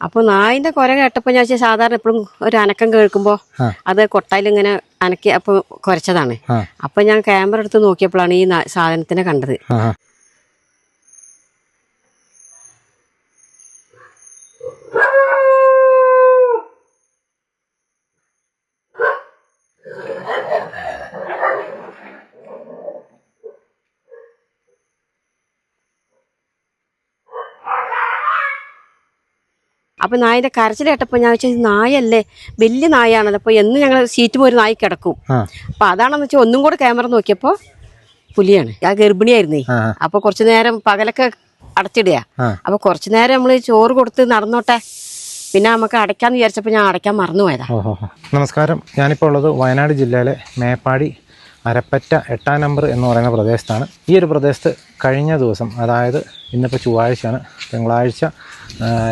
അപ്പൊ നായിന്റെ കുര കേട്ടപ്പോ ഞാൻ സാധാരണ എപ്പോഴും ഒരു അനക്കം കേൾക്കുമ്പോ അത് കൊട്ടായിൽ ഇങ്ങനെ അനക്കി അപ്പൊ കുരച്ചതാണ്. അപ്പൊ ഞാൻ ക്യാമറ എടുത്ത് നോക്കിയപ്പോഴാണ് ഈ സാധനത്തിനെ കണ്ടത്. ആ നായന്റെ കരച്ചിൽ കേട്ടപ്പോൾ ഞാൻ വെച്ചാൽ നായല്ലേ? വലിയ നായാണല്ലോ. അപ്പോൾ എന്ന് ഞങ്ങൾ സീറ്റ് പോയി നായി കിടക്കും. അപ്പോൾ അപ്പൊ അതാണെന്ന് വെച്ചാൽ ഒന്നും കൂടെ ക്യാമറ നോക്കിയപ്പോൾ പുലിയാണ്. ആ ഗർഭിണിയായിരുന്നേ. അപ്പോൾ കുറച്ച് നേരം പകലൊക്കെ അടച്ചിടുക. അപ്പോൾ കുറച്ച് നേരം നമ്മൾ ചോറ് കൊടുത്ത് നടന്നോട്ടെ. പിന്നെ നമുക്ക് അടയ്ക്കാന്ന് വിചാരിച്ചപ്പോൾ ഞാൻ അടയ്ക്കാൻ മറന്നുപോയതാ പോയതാ. നമസ്കാരം. ഞാനിപ്പോൾ ഉള്ളത് വയനാട് ജില്ലയിലെ മേപ്പാടി അരപ്പറ്റ എട്ടാം നമ്പർ എന്ന് പറയുന്ന പ്രദേശത്താണ്. ഈ ഒരു പ്രദേശത്ത് കഴിഞ്ഞ ദിവസം അതായത് ഇന്നിപ്പോൾ ചൊവ്വാഴ്ചയാണ് തിങ്കളാഴ്ച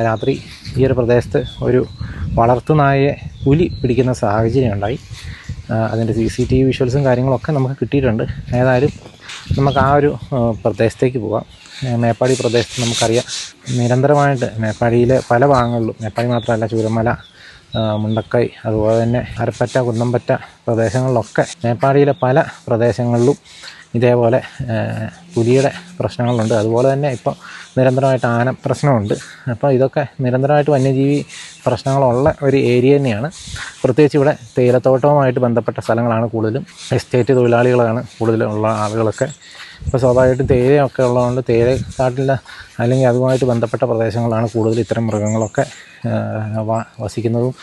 രാത്രി ഈ ഒരു പ്രദേശത്ത് ഒരു വളർത്തുനായയെ പുലി പിടിക്കുന്ന സാഹചര്യം ഉണ്ടായി. അതിന്റെ സി സി ടി വി വിഷ്വൽസും കാര്യങ്ങളൊക്കെ നമുക്ക് കിട്ടിയിട്ടുണ്ട്. ഏതായാലും നമുക്ക് ആ ഒരു പ്രദേശത്തേക്ക് പോകാം മേപ്പാടി പ്രദേശത്ത് നമുക്കറിയാം നിരന്തരമായിട്ട് മേപ്പാടിയിലെ പല ഭാഗങ്ങളിലും മേപ്പാടി മാത്രമല്ല ചൂരമല മുണ്ടക്കൈ അതുപോലെ തന്നെ അരപ്പറ്റ കുന്നമ്പറ്റ പ്രദേശങ്ങളിലൊക്കെ മേപ്പാടിയിലെ പല പ്രദേശങ്ങളിലും ഇതേപോലെ പുലിയുടെ പ്രശ്നങ്ങളുണ്ട്. അതുപോലെ തന്നെ ഇപ്പോൾ നിരന്തരമായിട്ട് ആന പ്രശ്നമുണ്ട്. അപ്പോൾ ഇതൊക്കെ നിരന്തരമായിട്ട് വന്യജീവി പ്രശ്നങ്ങളുള്ള ഒരു ഏരിയ തന്നെയാണ്. പ്രത്യേകിച്ച് ഇവിടെ തേയിലത്തോട്ടവുമായിട്ട് ബന്ധപ്പെട്ട സ്ഥലങ്ങളാണ് കൂടുതലും. എസ്റ്റേറ്റ് തൊഴിലാളികളാണ് കൂടുതലുള്ള ആളുകളൊക്കെ. ഇപ്പോൾ സ്വാഭാവികമായിട്ടും തേയിലയൊക്കെ ഉള്ളതുകൊണ്ട് തേയിലക്കാട്ടിലെ അല്ലെങ്കിൽ അതുമായിട്ട് ബന്ധപ്പെട്ട പ്രദേശങ്ങളാണ് കൂടുതൽ ഇത്തരം മൃഗങ്ങളൊക്കെ വസിക്കുന്നതും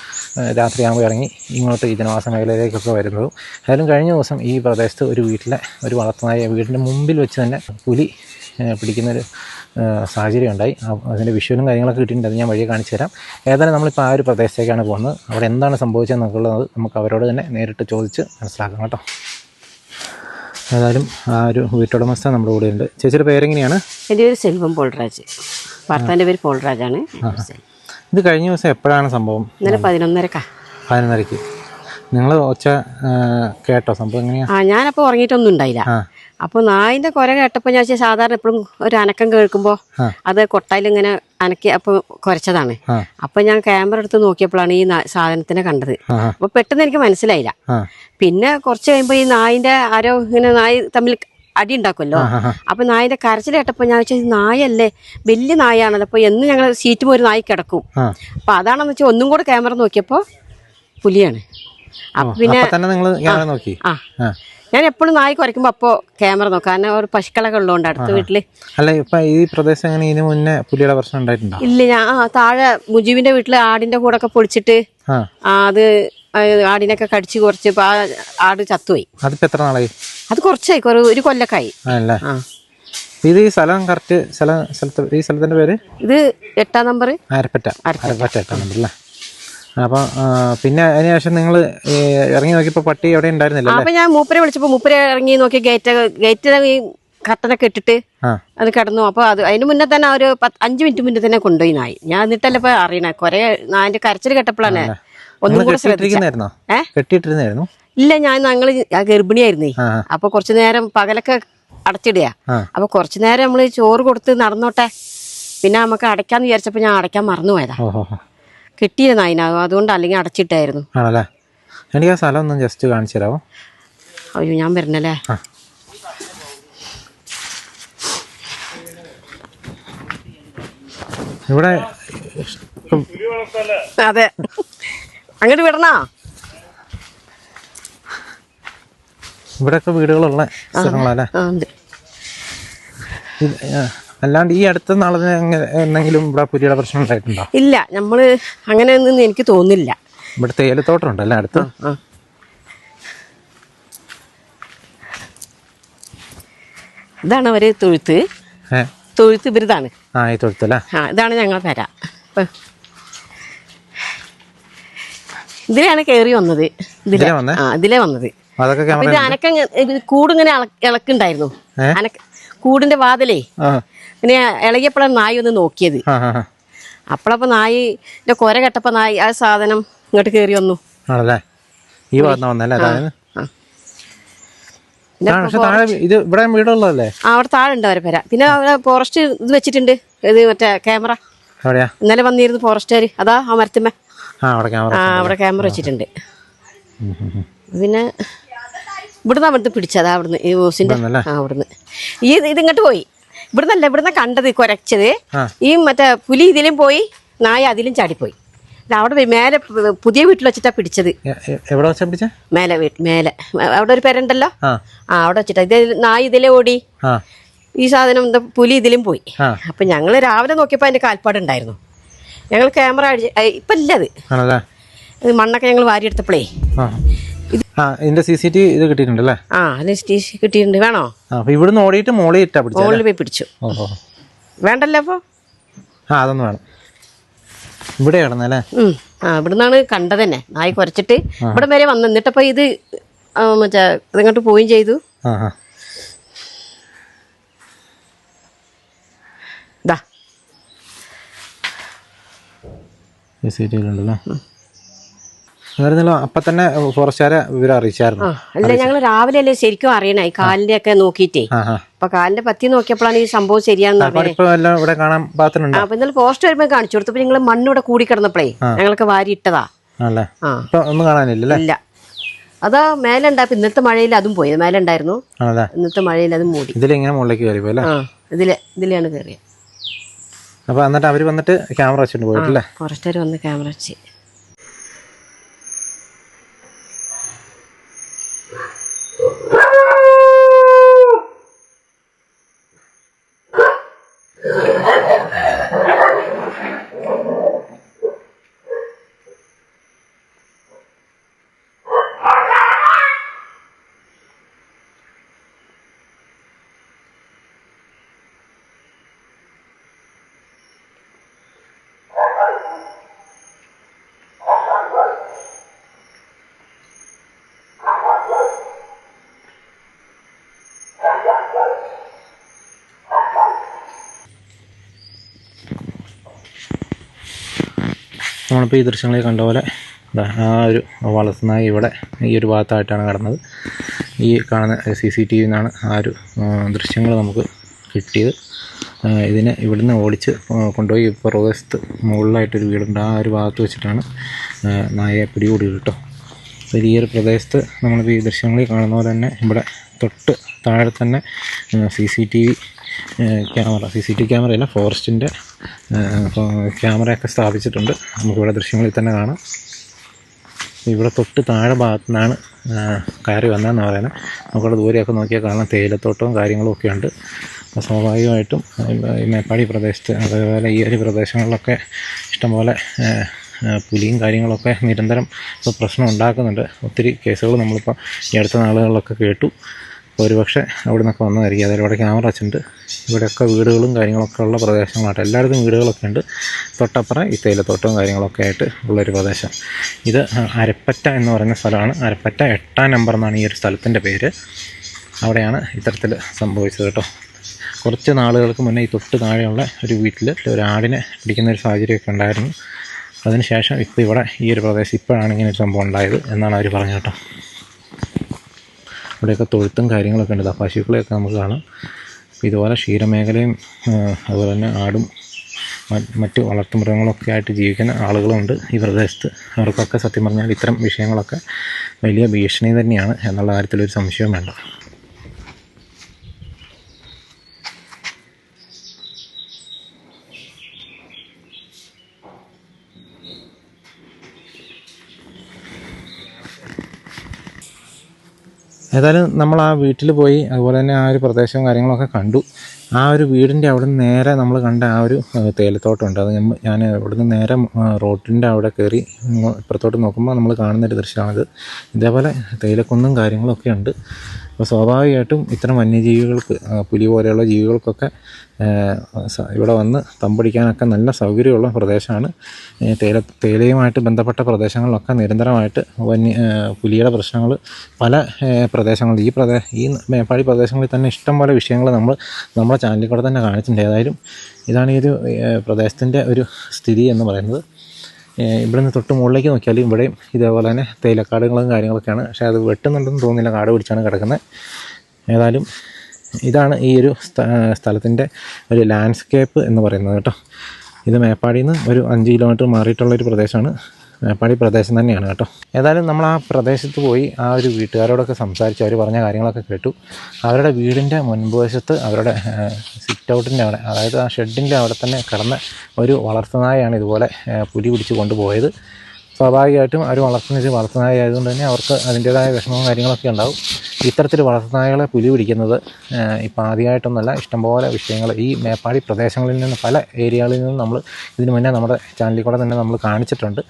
രാത്രിയാകുമ്പോൾ ഇറങ്ങി ഇങ്ങോട്ട് ഈ ജനവാസ മേഖലയിലേക്കൊക്കെ വരുന്നതും. ഏതായാലും കഴിഞ്ഞ ദിവസം ഈ പ്രദേശത്ത് ഒരു വീട്ടിലെ ഒരു വളർത്തുനായ വീടിന്റെ മുമ്പിൽ വെച്ച് തന്നെ പുലി പിടിക്കുന്നൊരു സാഹചര്യം ഉണ്ടായി. അതിന്റെ വിഷ്വലും കാര്യങ്ങളൊക്കെ കിട്ടിയിട്ടുണ്ട്. അത് ഞാൻ വഴിയെ കാണിച്ചു തരാം. ഏതായാലും നമ്മളിപ്പോൾ ആ ഒരു പ്രദേശത്തേക്കാണ് പോകുന്നത്. അവിടെ എന്താണ് സംഭവിച്ചത് എന്നുള്ളത് നമുക്ക് അവരോട് തന്നെ നേരിട്ട് ചോദിച്ച് മനസ്സിലാക്കാം കേട്ടോ. ഏതായാലും ആ ഒരു വീട്ടുടമസ്ഥ നമ്മുടെ കൂടെ ഉണ്ട് ചേച്ചിയുടെ പേരെങ്ങനെയാണ്? എന്റെ പേര് സെൽവം പോൾരാജ്. ഭർത്താന്റെ പേര് പോൾരാജാണ്. ഇത് കഴിഞ്ഞ ദിവസം എപ്പോഴാണ് സംഭവം? ഇന്നലെ പതിനൊന്നരക്കാ. പതിനൊന്നരക്ക്. നിങ്ങൾ ഒച്ച കേട്ടോ? സംഭവം എങ്ങനെയാ? ആ ഞാനപ്പോ ഉറങ്ങിയിട്ടൊന്നും ഉണ്ടായില്ല. അപ്പോൾ അപ്പൊ നായിന്റെ കുര കേട്ടപ്പോൾ ഞാൻ വെച്ചാൽ സാധാരണ എപ്പോഴും ഒരു അനക്കം കേൾക്കുമ്പോൾ അത് കൊട്ടായിൽ ഇങ്ങനെ അനക്കി അപ്പോൾ കുരച്ചതാണ്. അപ്പോൾ അപ്പൊ ഞാൻ ക്യാമറ എടുത്ത് നോക്കിയപ്പോഴാണ് ഈ സാധനത്തിനെ കണ്ടത്. ആ ആ, അപ്പൊ പെട്ടെന്ന് എനിക്ക് മനസ്സിലായില്ല. പിന്നെ കുറച്ച് കഴിയുമ്പോ ഈ നായിന്റെ ആരോ ഇങ്ങനെ നായി തമ്മിൽ അടി ഉണ്ടാക്കുമല്ലോ. അപ്പൊ നായന്റെ കരച്ചിൽ കേട്ടപ്പോ ഞാൻ വെച്ചാൽ നായല്ലേ? വലിയ നായാണല്ലോ. അപ്പൊ എന്ന് ഞങ്ങൾ സീറ്റ് ഒരു നായി കിടക്കും. അപ്പൊ അതാണെന്ന് വെച്ചാൽ ഒന്നും കൂടെ ക്യാമറ നോക്കിയപ്പോ പുലിയാണ്. അപ്പൊ പിന്നെ ആ ഞാൻ എപ്പോഴും നായി കുറയ്ക്കുമ്പോ അപ്പോ ക്യാമറ നോക്കാം. കാരണം ഒരു പശുക്കളൊക്കെ ഉള്ളതുകൊണ്ട് അടുത്ത വീട്ടിൽ. അല്ല ഇപ്പൊ ഈ പ്രദേശം എങ്ങനെ ഇതിനു മുന്നേ പുലിയുടെ പ്രശ്നം ഉണ്ടായിട്ടുണ്ടോ? ഇല്ല ഞാൻ താഴെ മുജീബിന്റെ വീട്ടിൽ ആടിന്റെ കൂടെ ഒക്കെ പൊളിച്ചിട്ട് അത് ആടിനൊക്കെ കടിച്ച് കുറച്ച് ആ ആട് ചത്തുപോയി. അതിപ്പോ എത്ര നാളായി? അത് കുറച്ചായി കുറെ ഒരു കൊല്ലക്കായി. ആ ഇത് ഈ സ്ഥലം കറക്റ്റ് സ്ഥലം സ്ഥലത്ത് ഈ സ്ഥലത്തിന്റെ പേര്? ഇത് എട്ടാം നമ്പർ അരപ്പറ്റ. അരപ്പറ്റ. എട്ടാം നമ്പർ അല്ലേ അപ്പോൾ പിന്നെ അതിനുശേഷം നിങ്ങൾ ഇറങ്ങി നോക്കിയപ്പോ പട്ടി എവിടെ ഉണ്ടായിരുന്നില്ല അപ്പൊ ഞാൻ മൂപ്പരെ വിളിച്ചപ്പോ മൂപ്പരെ ഇറങ്ങി നോക്കി ഗേറ്റ് ഗേറ്റ് ഈ കർട്ടനൊക്കെ ഇട്ടിട്ട് അത് കിടന്നു. അപ്പൊ അത് അതിന് മുന്നേ തന്നെ ഒരു അഞ്ചു മിനിറ്റ് മുന്നേ തന്നെ കൊണ്ടുപോയി നായി. ഞാൻ എന്നിട്ടല്ല ഇപ്പൊ അറിയണേ. കൊറേ നായന്റെ കരച്ചിൽ കേട്ടപ്പോഴാണ് ഒന്നും കൂടെ? കെട്ടിയിട്ടിരുന്നായിരുന്നു? ഇല്ല ഞാൻ ഞങ്ങൾ ആ ഗർഭിണിയായിരുന്നേ അപ്പൊ കുറച്ചു നേരം പകലൊക്കെ അടച്ചിടുക. അപ്പൊ കുറച്ചു നേരം നമ്മൾ ചോറ് കൊടുത്ത് നടന്നോട്ടെ. പിന്നെ നമുക്ക് അടയ്ക്കാന്ന് വിചാരിച്ചപ്പോ ഞാൻ അടയ്ക്കാൻ മറന്നുപോയതാ കിട്ടിയിരുന്ന അതിന്. അതുകൊണ്ട് അല്ലെങ്കിൽ അടച്ചിട്ടായിരുന്നു. ആണല്ലേ? എനിക്ക് ആ സ്ഥലം ഒന്ന് ജസ്റ്റ് കാണിച്ചു തരാമോ അയ്യോ ഞാൻ വരണല്ലേ? ഇവിടെ അതെ. അങ്ങോട്ട് വിടണോ? ഇവിടെയൊക്കെ വീടുകളുള്ള സ്ഥലങ്ങളല്ലേ. അല്ലാണ്ട് ഈ അടുത്ത നാളെ എന്തെങ്കിലും ഇവിടെ പുലിയുടെ പ്രശ്നം ഉണ്ടായിട്ടുണ്ടോ? ഇല്ല നമ്മൾ അങ്ങനെയൊന്നും എനിക്ക് തോന്നില്ല ഇവിടെ തേയിലത്തോട്ടം ഉണ്ടല്ലേ അടുത്ത്? ഇതാണ് അവർ തൊഴുത്ത്. തൊഴുത്ത് ഇവരിതാണ്. ആ ഈ തൊഴുത്തല്ലേ? ആ ഇതാണ് ഞങ്ങളെ പെര ഇപ്പൊ ഇതിലാണ് കയറി വന്നത്. ഇതിലെ? ആ ഇതിലേ വന്നത്. ഇത് അനക്ക കൂടിങ്ങനെ ഇളക്കുണ്ടായിരുന്നു? അനക്ക കൂടിന്റെ വാതിലേ. പിന്നെ ഇളകിയപ്പോഴാണ് നായി ഒന്ന് നോക്കിയത്. നായി. അപ്പോഴപ്പോ നായിന്റെ കൊര കെട്ടപ്പോ നായി ആ സാധനം ഇങ്ങോട്ട് കയറി വന്നു. ഈ ഇത് ഇവിടെ വീടുള്ളതല്ലേ? അവിടെ താഴെ ഉണ്ട് അവരെ പേര. പിന്നെ അവിടെ ഫോറസ്റ്റ് ഇത് വെച്ചിട്ടുണ്ട്. ഇത് മറ്റേ ക്യാമറ ഇന്നലെ വന്നിരുന്നു ഫോറസ്റ്റുകാർ അതാ ആ മരത്തിന്മേ ആ അവിടെ ക്യാമറ വെച്ചിട്ടുണ്ട്. പിന്നെ ഇവിടുന്ന് അവിടുന്ന് പിടിച്ചതാ അവിടുന്ന് ഈ ഓസിന്റെ ആ അവിടുന്ന്. ഈ ഇത് ഇതിങ്ങോട്ട് പോയി. ഇവിടുന്നല്ല ഇവിടുന്ന് കണ്ടത് കുരച്ചത്. ഈ മറ്റേ പുലി ഇതിലും പോയി നായ അതിലും ചാടിപ്പോയി. അവിടെ പോയി മേലെ പുതിയ വീട്ടിൽ വെച്ചിട്ടാ പിടിച്ചത്. എവിടെ വെച്ചാ പിടിച്ച? മേലെ മേലെ. അവിടെ ഒരു പേരുണ്ടല്ലോ ആ. അവിടെ വെച്ചിട്ടാ. ഇത് നായ ഇതിലെ ഓടി. ഈ സാധനം എന്താ പുലി ഇതിലും പോയി. അപ്പൊ ഞങ്ങൾ രാവിലെ നോക്കിയപ്പോ അതിന്റെ കാൽപ്പാടുണ്ടായിരുന്നു. ഞങ്ങൾ ക്യാമറ ഇപ്പൊ ഇല്ല അത്. ആണല്ലേ? ഇത് മണ്ണൊക്കെ ഞങ്ങൾ വാരിയെടുത്തപ്പോഴേ ഇതിന്റെ സി സി ടി ഇത് കിട്ടിയിട്ടുണ്ടല്ലേ? ആ കിട്ടിയിട്ടുണ്ട്. വേണോ? അപ്പൊ ഇവിടുന്ന് ഓടിയിട്ട് മോളിൽ ഇട്ടാ പിടിച്ചത് മുകളിൽ പോയി പിടിച്ചു. ഓഹോ. വേണ്ടല്ലോ അപ്പോൾ ആ അതൊന്നും വേണം. ഇവിടെ കിടന്നല്ലേ ആ ഇവിടുന്നാണ് കണ്ടത് തന്നെ. നായി കുറച്ചിട്ട് ഇവിടെ വരെ വന്ന്. എന്നിട്ടപ്പോൾ ഇത് മറ്റേ ഇതിങ്ങോട്ട് പോവുകയും ചെയ്തു. ആ സി സി ടി തന്നെ ഫോറസ്റ്റുകാരെ വിവരം അറിയിച്ചായിരുന്നു? ആ അല്ല ഞങ്ങൾ രാവിലെ അല്ലേ ശരിക്കും അറിയണേ? കാലിന്റെ ഒക്കെ നോക്കിയിട്ടേ. ആ അപ്പൊ കാലിന്റെ പത്തി നോക്കിയപ്പോഴാണ് ഈ സംഭവം ആ അപ്പൊ ഇന്നലെ പോസ്റ്റ് വരുമ്പോ കാണിച്ചു കൊടുത്തപ്പോ നിങ്ങൾ മണ്ണിവിടെ കൂടി കിടന്നപ്പോഴേ ഞങ്ങൾക്ക് വാരി ഇട്ടതാ. ഒന്നും കാണാനില്ലല്ലേ? ഇല്ല. അതാ മേലെ ഉണ്ടായപ്പോ ഇന്നത്തെ മഴയിൽ അതും പോയി. മേലെ ഉണ്ടായിരുന്നു. ഇന്നത്തെ മഴയിൽ അതും മൂടി. ഇതിലിങ്ങനെ മുകളിലേക്ക് കയറി ഇതിലെ ഇതിലെയാണ് കയറിയത് അപ്പോൾ എന്നിട്ട് അവർ വന്നിട്ട് ക്യാമറ വെച്ചിട്ട് പോയിട്ടില്ലേ? ഫോറസ്റ്റുകാർ വന്ന് ക്യാമറ വെച്ച്. നമ്മളിപ്പോൾ ഈ ദൃശ്യങ്ങളിൽ കണ്ട പോലെ ആ ഒരു വളർത്തുന്നായി ഇവിടെ ഈ ഒരു ഭാഗത്തായിട്ടാണ് കടന്നത്. ഈ കാണുന്ന സി സി ടി വിന്നാണ് ആ ഒരു ദൃശ്യങ്ങൾ നമുക്ക് കിട്ടിയത്. ഇതിനെ ഇവിടുന്ന് ഓടിച്ച് കൊണ്ടുപോയി പ്രദേശത്ത് മുകളിലായിട്ടൊരു വീടുണ്ട്. ആ ഒരു ഭാഗത്ത് വെച്ചിട്ടാണ് നായയെ പിടികൂടി കേട്ടോ. അപ്പോൾ ഈ ഒരു പ്രദേശത്ത് നമ്മളിപ്പോൾ ഈ ദൃശ്യങ്ങളിൽ കാണുന്ന പോലെ തന്നെ ഇവിടെ തൊട്ട് താഴെ തന്നെ C C T V camera C C T ക്യാമറയല്ല ഫോറസ്റ്റിന്റെ ക്യാമറയൊക്കെ സ്ഥാപിച്ചിട്ടുണ്ട്. നമുക്കിവിടെ ദൃശ്യങ്ങളിൽ തന്നെ കാണാം. ഇവിടെ തൊട്ട് താഴെ ഭാഗത്തു നിന്നാണ് കയറി വന്നതെന്ന് പറയുന്നത് നമുക്കവിടെ ദൂരെയൊക്കെ നോക്കിയാൽ കാണാം. തേയിലത്തോട്ടവും കാര്യങ്ങളും ഒക്കെ ഉണ്ട്. സ്വാഭാവികമായിട്ടും ഈ മേപ്പാടി പ്രദേശത്ത് അതേപോലെ ഈ ഒരു പ്രദേശങ്ങളിലൊക്കെ ഇഷ്ടംപോലെ പുലിയും കാര്യങ്ങളൊക്കെ നിരന്തരം ഇപ്പോൾ പ്രശ്നം ഉണ്ടാക്കുന്നുണ്ട്. ഒത്തിരി കേസുകൾ നമ്മളിപ്പോൾ ഈ അടുത്ത നാളുകളിലൊക്കെ കേട്ടു. ഒരുപക്ഷെ അവിടെ നിന്നൊക്കെ വന്നതായിരിക്കും. അതായത് ഇവിടെ ക്യാമറ വെച്ചിട്ടുണ്ട്. ഇവിടെയൊക്കെ വീടുകളും കാര്യങ്ങളൊക്കെ ഉള്ള പ്രദേശങ്ങളായിട്ട്. എല്ലായിടത്തും വീടുകളൊക്കെ ഉണ്ട്. തൊട്ടപ്പുറം ഈ തേയിലത്തോട്ടവും കാര്യങ്ങളൊക്കെ ആയിട്ട് ഉള്ളൊരു പ്രദേശം. ഇത് അരപ്പറ്റ എന്ന് പറയുന്ന സ്ഥലമാണ്. അരപ്പറ്റ എട്ടാം നമ്പർ എന്നാണ് ഈ ഒരു സ്ഥലത്തിന്റെ പേര്. അവിടെയാണ് ഇത്തരത്തിൽ സംഭവിച്ചത് കേട്ടോ. കുറച്ച് നാളുകൾക്ക് മുന്നേ ഈ തൊട്ട് താഴെയുള്ള ഒരു വീട്ടിൽ ഒരു ആടിനെ പിടിക്കുന്ന ഒരു സാഹചര്യമൊക്കെ ഉണ്ടായിരുന്നു. അതിനുശേഷം ഇപ്പോൾ ഇവിടെ ഈ ഒരു പ്രദേശം ഇപ്പോഴാണ് ഇങ്ങനെ ഒരു സംഭവം ഉണ്ടായത് എന്നാണ് അവർ പറഞ്ഞു കേട്ടോ. ഇവിടെയൊക്കെ തൊഴുത്തും കാര്യങ്ങളൊക്കെ ഉണ്ട്. പശുക്കളെയൊക്കെ നമുക്ക് കാണാം. ഇതുപോലെ ക്ഷീരമേഖലയും അതുപോലെ തന്നെ ആടും മറ്റ് വളർത്തുമൃഗങ്ങളൊക്കെ ആയിട്ട് ജീവിക്കുന്ന ആളുകളുണ്ട് ഈ പ്രദേശത്ത്. അവർക്കൊക്കെ സത്യം പറഞ്ഞാൽ ഇത്തരം വിഷയങ്ങളൊക്കെ വലിയ ഭീഷണി തന്നെയാണ് എന്നുള്ള കാര്യത്തിലൊരു സംശയവും വേണ്ട. ഏതായാലും നമ്മൾ ആ വീട്ടിൽ പോയി അതുപോലെ തന്നെ ആ ഒരു പ്രദേശവും കാര്യങ്ങളൊക്കെ കണ്ടു. ആ ഒരു വീടിന്റെ അവിടെ നിന്ന് നേരെ നമ്മൾ കണ്ട ആ ഒരു തേയിലത്തോട്ടമുണ്ട് അത് ഞാൻ ഇവിടുന്ന് നേരെ റോഡിന്റെ അവിടെ കയറി ഇപ്പുറത്തോട്ട് നോക്കുമ്പോൾ നമ്മൾ കാണുന്നൊരു ദൃശ്യമാണിത്. ഇതേപോലെ തേയിലക്കുന്നും കാര്യങ്ങളൊക്കെ ഉണ്ട്. അപ്പോൾ സ്വാഭാവികമായിട്ടും ഇത്തരം വന്യജീവികൾക്ക് പുലി പോലെയുള്ള ജീവികൾക്കൊക്കെ ഇവിടെ വന്ന് തമ്പടിക്കാനൊക്കെ നല്ല സൗകര്യമുള്ള പ്രദേശമാണ്. തേല തേയില തേയിലയുമായിട്ട് ബന്ധപ്പെട്ട പ്രദേശങ്ങളിലൊക്കെ നിരന്തരമായിട്ട് വന്യ പുലിയുടെ പ്രശ്നങ്ങൾ പല പ്രദേശങ്ങളിൽ ഈ പ്രദേ ഈ മേപ്പാടി പ്രദേശങ്ങളിൽ തന്നെ ഇഷ്ടം പോലെ വിഷയങ്ങൾ നമ്മൾ നമ്മുടെ ചാനലിൽ കൂടെ തന്നെ കാണിച്ചിട്ടുണ്ട്. ഏതായാലും ഇതാണ് ഈ ഒരു പ്രദേശത്തിന്റെ ഒരു സ്ഥിതി എന്ന് പറയുന്നത്. ഏഹ്, ഇവിടുന്ന് തൊട്ട് മുകളിലേക്ക് നോക്കിയാൽ ഇവിടെയും ഇതേപോലെ തന്നെ തേയിലക്കാടുകളും കാര്യങ്ങളൊക്കെയാണ്. പക്ഷേ അത് വെട്ടുന്നുണ്ടെന്ന് തോന്നുന്നില്ല. കാട് പിടിച്ചാണ് കിടക്കുന്നത്. ഏതായാലും ഇതാണ് ഈ ഒരു സ്ഥ- സ്ഥലത്തിന്റെ ഒരു ലാൻഡ്സ്കേപ്പ് എന്ന് പറയുന്നത് കേട്ടോ. ഇത് മേപ്പാടിയിൽ നിന്ന് ഒരു അഞ്ച് കിലോമീറ്റർ മാറിയിട്ടുള്ള ഒരു പ്രദേശമാണ്. മേപ്പാടി പ്രദേശം തന്നെയാണ് കേട്ടോ. ഏതായാലും നമ്മൾ ആ പ്രദേശത്ത് പോയി ആ ഒരു വീട്ടുകാരോടൊക്കെ സംസാരിച്ച് അവർ പറഞ്ഞ കാര്യങ്ങളൊക്കെ കേട്ടു. അവരുടെ വീടിന്റെ മുൻവശത്ത് അവരുടെ സിറ്റ് ഔട്ടിന്റെ അവിടെ അതായത് ആ ഷെഡിന്റെ അവിടെ തന്നെ കിടന്ന ഒരു വളർത്തുനായാണ് ഇതുപോലെ പുലി പിടിച്ച് കൊണ്ടുപോയത്. സ്വാഭാവികമായിട്ടും അവർ വളർത്തുന്ന ഒരു വളർത്തുനായ ആയതുകൊണ്ട് തന്നെ അവർക്ക് അതിന്റേതായ വിഷമവും കാര്യങ്ങളൊക്കെ ഉണ്ടാവും. ഇത്തരത്തിൽ വളർത്തുനായകളെ പുലി പിടിക്കുന്നത് ഇപ്പം ആദ്യമായിട്ടൊന്നുമല്ല ഇഷ്ടംപോലെ വിഷയങ്ങൾ ഈ മേപ്പാടി പ്രദേശങ്ങളിൽ നിന്ന് പല ഏരിയകളിൽ നിന്നും നമ്മൾ ഇതിനു മുന്നേ നമ്മുടെ ചാനലിൽ കൂടെ തന്നെ നമ്മൾ കാണിച്ചിട്ടുണ്ട്.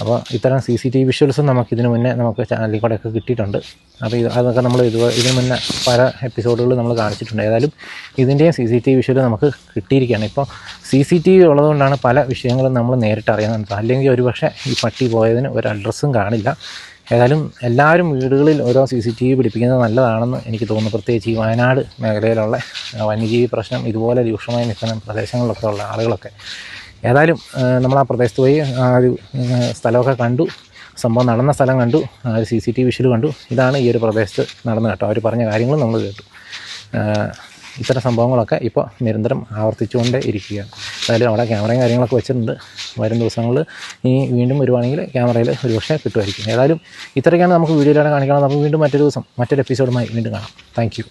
അപ്പോൾ ഇത്തരം സി സി ടി വി വിഷ്വൽസും നമുക്ക് ഇതിനു മുന്നേ നമുക്ക് ചാനലിൽ കൂടെ ഒക്കെ കിട്ടിയിട്ടുണ്ട്. അപ്പോൾ ഇത് അതൊക്കെ നമ്മൾ ഇത് ഇതിനു മുന്നേ പല എപ്പിസോഡുകൾ നമ്മൾ കാണിച്ചിട്ടുണ്ട്. ഏതായാലും ഇതിന്റെയും C C T V visual നമുക്ക് കിട്ടിയിരിക്കുകയാണ്. ഇപ്പോൾ സി സി ടി വി ഉള്ളതുകൊണ്ടാണ് പല വിഷയങ്ങളും നമ്മൾ നേരിട്ട് അറിയുന്നത് അല്ലെങ്കിൽ ഒരുപക്ഷെ ഈ പട്ടി പോയതിന് ഒരു അഡ്രസ്സും കാണില്ല. ഏതായാലും എല്ലാവരും വീടുകളിൽ ഓരോ സി സി ടി വി പിടിപ്പിക്കുന്നത് നല്ലതാണെന്ന് എനിക്ക് തോന്നുന്നു. പ്രത്യേകിച്ച് ഈ വയനാട് മേഖലയിലുള്ള വന്യജീവി പ്രശ്നം ഇതുപോലെ രൂക്ഷമായി നിൽക്കുന്ന പ്രദേശങ്ങളിലൊക്കെ ഉള്ള ആളുകളൊക്കെ. ഏതായാലും നമ്മൾ ആ പ്രദേശത്ത് പോയി ആ ഒരു സ്ഥലമൊക്കെ കണ്ടു. സംഭവം നടന്ന സ്ഥലം കണ്ടു. C C T V visual കണ്ടു. ഇതാണ് ഈ ഒരു പ്രദേശത്ത് നടന്നു കേട്ടോ. അവർ പറഞ്ഞ കാര്യങ്ങളും നമ്മൾ കേട്ടു. ഇത്തരം സംഭവങ്ങളൊക്കെ ഇപ്പോൾ നിരന്തരം ആവർത്തിച്ചുകൊണ്ടേ ഇരിക്കുകയാണ് എന്തായാലും അവിടെ ക്യാമറയും കാര്യങ്ങളൊക്കെ വെച്ചിട്ടുണ്ട്. വരും ദിവസങ്ങളിൽ ഇനി വീണ്ടും വരുവാണെങ്കിൽ ക്യാമറയിൽ ഒരുപക്ഷെ കിട്ടുമായിരിക്കും. ഏതായാലും ഇത്രയൊക്കെയാണ് നമുക്ക് വീഡിയോയിലാണ് കാണിക്കണം നമുക്ക് വീണ്ടും മറ്റൊരു ദിവസം മറ്റൊരു എപ്പിസോഡുമായി വീണ്ടും കാണാം. താങ്ക്